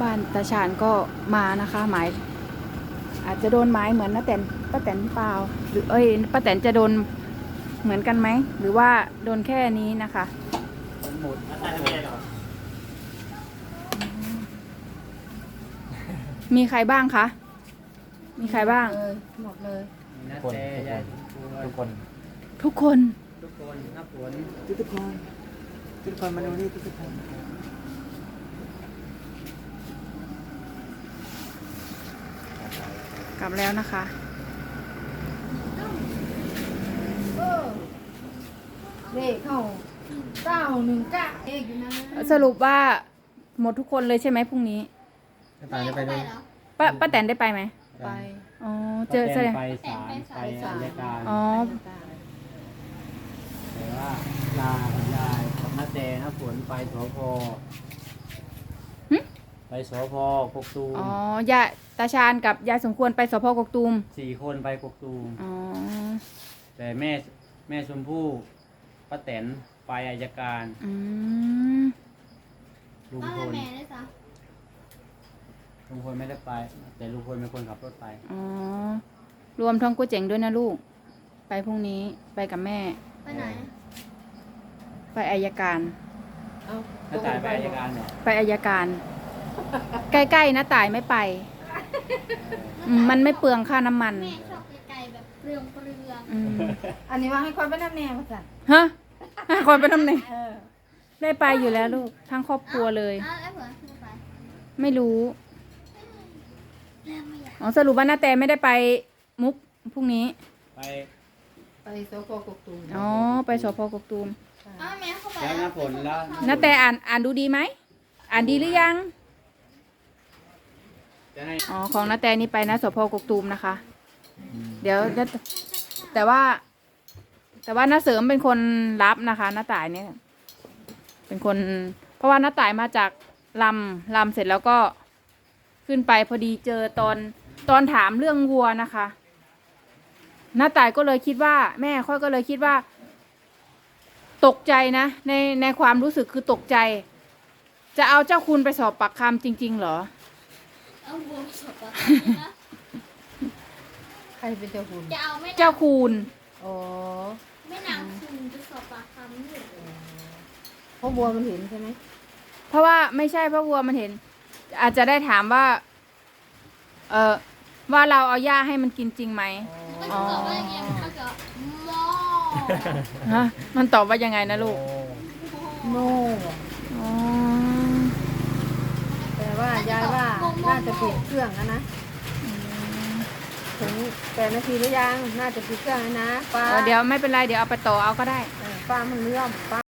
บ้านตาชาญก็มานะคะหมายอาจจะโดนไม้เหมือนน้าแตนป้าแตนเปล่า หรือเอ้ยป้าแตนจะโดนเหมือนกันไหม หรือว่าโดนแค่นี้นะคะหมดอาจารย์ไม่ได้หรอมีใครบ้างคะ มีใครบ้างเลยหมดเลยมีนัดเจยายทุกคน ทุกคน ทุกคนน้าฝนทุกทุกคน ทุกคนมาดูนี่ทุกทุกคน ลับแล้วนะคะเออเลขเข้าเก้าหนึ่งเก้าเลขอยู่นะสรุปว่าหมดทุกคนเลยใช่ไหมพรุ่งนี้น้าตายจะไปด้วยป้าป้าแตนได้ไปไหมไปอ๋อเจอแสดงไปศาลไปอายการอ๋อแต่ว่าลายายกับน้าเจน้าฝนไปสพหึไป สพกกตูมอ๋อยายตาชาญกับยายสมควรไปสพกกตูมสี่คนไปกกตูมอ๋อแต่แม่แม่ชมพู่ป้าแตนไปอายการอืมลุงพลลุงพลไม่ได้ไป แต่ลุงพลเป็นคนขับรถไปอ๋อรวมท้องก๋วยเจ๋งด้วยนะลูก ไปพรุ่งนี้ไปกับแม่ ไปไหน ไปอายการ เอาน้าตายไปอายการเหรอ ไปอายการ ใกล้ๆนะตายไม่ไปอืมมันไม่เปลืองค่าน้ำมันแม่ชอบไกลๆแบบเปลืองเปลืองอืมอันนี้ว่าให้ความเป็นน้ำแนวมาสั่นฮะคนเป็นน้ำหนึ่งเออได้ไปอยู่แล้วลูก ทั้งครอบครัวเลย อ้าวแล้วเผื่อไม่ไปไม่รู้เรื่องไม่อยากอ๋อสรุปว่าน้าแต่ไม่ได้ไปมุกพรุ่งนี้ ไปไปโซโคกกตูมอ๋อ ไปสพกกตูม อ้าวแม่เข้าไป แล้วน้าฝนแล้วน้าแต่อ่านอ่านดูดีไหม อ่านดีหรือยังจะให้ อ๋อของน้าแตนี่ไปนะสพกกตูมนะคะ เดี๋ยวจะแต่ว่า แต่ว่าน้าเสริมเป็นคนรับนะคะน้าต่ายเนี่ยเป็นคน เพราะว่าน้าต่ายมาจากลำลำเสร็จแล้วก็ขึ้นไปพอดีเจอตอนตอนถามเรื่องวัวนะคะน้าต่ายก็เลยคิดว่า แม่ค่อยก็เลยคิดว่า ตกใจนะ ในในความรู้สึกคือตกใจ จะเอาเจ้าคุณไปสอบปากคำจริง ๆ เหรอ ใครเป็นเจ้าคุณ จะเอาไม่เจ้าคุณอ๋อไม่นางคุณจะสอบปากคำอยู่เพราะบัวมันเห็นใช่ไหมเพราะว่าไม่ใช่เพราะวัวมันเห็น อาจจะได้ถามว่า เออว่าเราเอาหญ้าให้มันกินจริงไหมมันจะตอบว่าอย่างเงี้ยมันก็มอ ฮะมันตอบว่ายังไงนะลูก โน่ อ๋อ แต่ว่ายายว่า น่าจะปิดเครื่องแล้วนะถึงแปดนาทีหรือยัง น่าจะปิดเครื่องแล้วนะป้าเออเดี๋ยวไม่เป็นไร เดี๋ยวเอาไปต่อเอาก็ได้เออป้ามันเลื่อมป้า